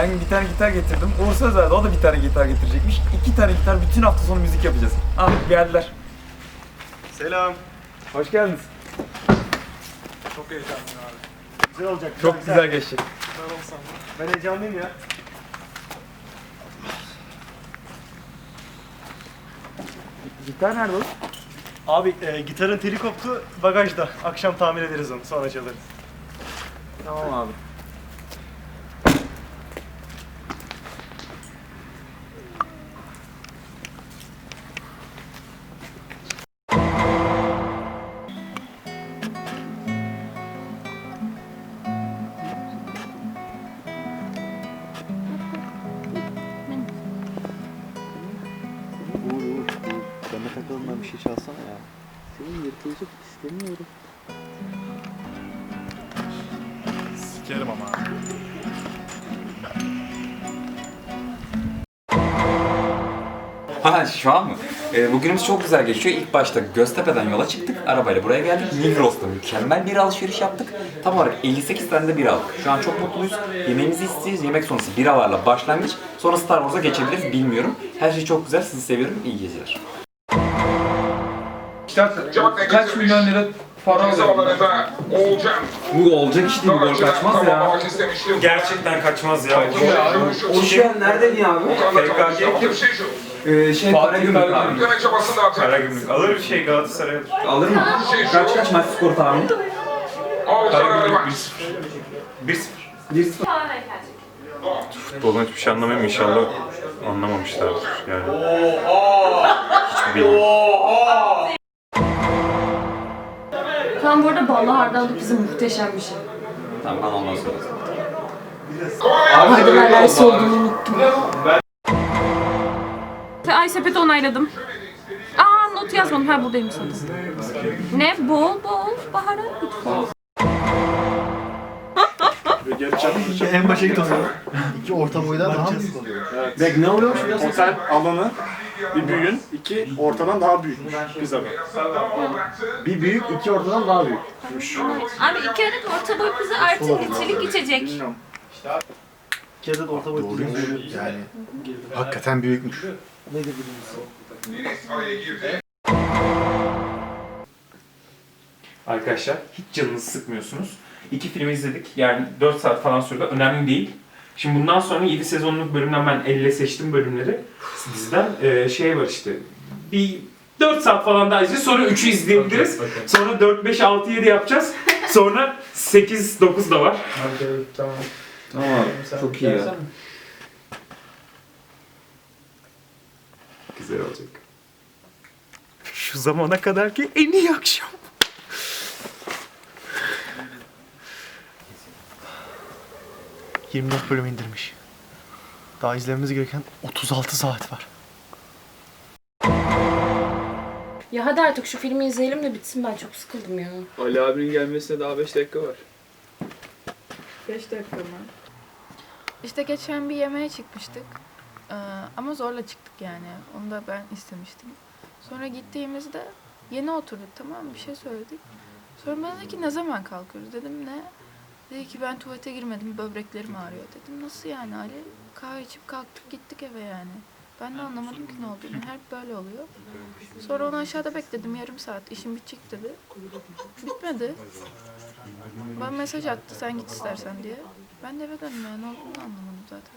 Ben bir tane gitar getirdim. Uğur söz verdi. O da bir tane gitar getirecekmiş. İki tane gitar bütün hafta sonu müzik yapacağız. Ah geldiler. Selam. Hoş geldiniz. Çok heyecanlıyım abi. Güzel olacak. Çok güzel geçecek. Güzel olsam. Ben heyecanlıyım ya. Gitar nerede o? Abi e, gitarın teli koptu bagajda. Akşam tamir ederiz onu sonra çalarız. Tamam abi. Akalın'dan bir şey çalsana ya. Senin yırtılacak istemiyorum. Sikerim ama. Ha şu an mı? Ee, bugünümüz çok güzel geçiyor. İlk başta Göztepe'den yola çıktık. Arabayla buraya geldik. Migros'ta mükemmel bir alışveriş yaptık. Tam olarak 58 tane de bira aldık. Şu an çok mutluyuz. Yemeğimizi isteyiz. Yemek sonrası biralarla başlangıç. Sonra Star Wars'a geçebiliriz bilmiyorum. Her şey çok güzel. Sizi seviyorum. İyi geceler. Kaç milyon lira para alıyor? Bu olacak iş değil. Bu gol kaçmaz ya. Gerçekten kaçmaz ya. O şey nerede abi? FKG Ee, şey para gümrük abi. Karagümrük. Alır bir şey Galatasaray alır. Mı? Kaç kaç maç skor tahmini? Karagümrük 1-0. 1-0. Futboldan hiçbir şey anlamıyorum inşallah anlamamışlardır yani. Hiçbir bilmiyorum. Tam bu arada ballı hardallı pizza muhteşem bir şey. Tamam ondan sonra. Hadi nelerse olduğunu unuttum. Ay sepeti onayladım. Aa not yazmadım. Ha buradayım zaten. Ne? Bol bol baharat lütfen. En başa git o zaman. İki orta boylar daha mı sık oluyor? Bek ne oluyormuş ya? Otel alanı bir büyüğün, iki ortadan daha büyük. Pizza Bir büyük, iki ortadan daha büyük. Abi iki adet orta boy pizza artı litrelik içecek. İki adet orta boy pizza. Yani hakikaten büyükmüş. Arkadaşlar hiç canınızı sıkmıyorsunuz. İki filmi izledik. Yani 4 saat falan sürdü. Önemli değil. Şimdi bundan sonra 7 sezonluk bölümden ben elle seçtim bölümleri. Diziden e, şey var işte. Bir 4 saat falan daha izleyeceğiz. Sonra 3'ü izleyebiliriz. Sonra 4, 5, 6, 7 yapacağız. Sonra 8, 9 da var. Tamam. Tamam abi. Çok iyi ya. Güzel olacak. Şu zamana kadarki en iyi akşam. 24 bölüm indirmiş. Daha izlememiz gereken 36 saat var. Ya hadi artık şu filmi izleyelim de bitsin ben çok sıkıldım ya. Ali abinin gelmesine daha 5 dakika var. 5 dakika mı? İşte geçen bir yemeğe çıkmıştık. Ee, ama zorla çıktık yani. Onu da ben istemiştim. Sonra gittiğimizde yeni oturduk tamam mı? Bir şey söyledik. Sonra bana dedi ki ne zaman kalkıyoruz? Dedim ne? Dedi ki ben tuvalete girmedim böbreklerim ağrıyor. Dedim nasıl yani Ali? Kahve içip kalktık gittik eve yani. Ben de anlamadım ki ne olduğunu. Hep böyle oluyor. Sonra onu aşağıda bekledim yarım saat. İşim bitecek dedi. Bitmedi. Bana mesaj attı sen git istersen diye. Ben de eve döndüm yani ne olduğunu anlamadım zaten.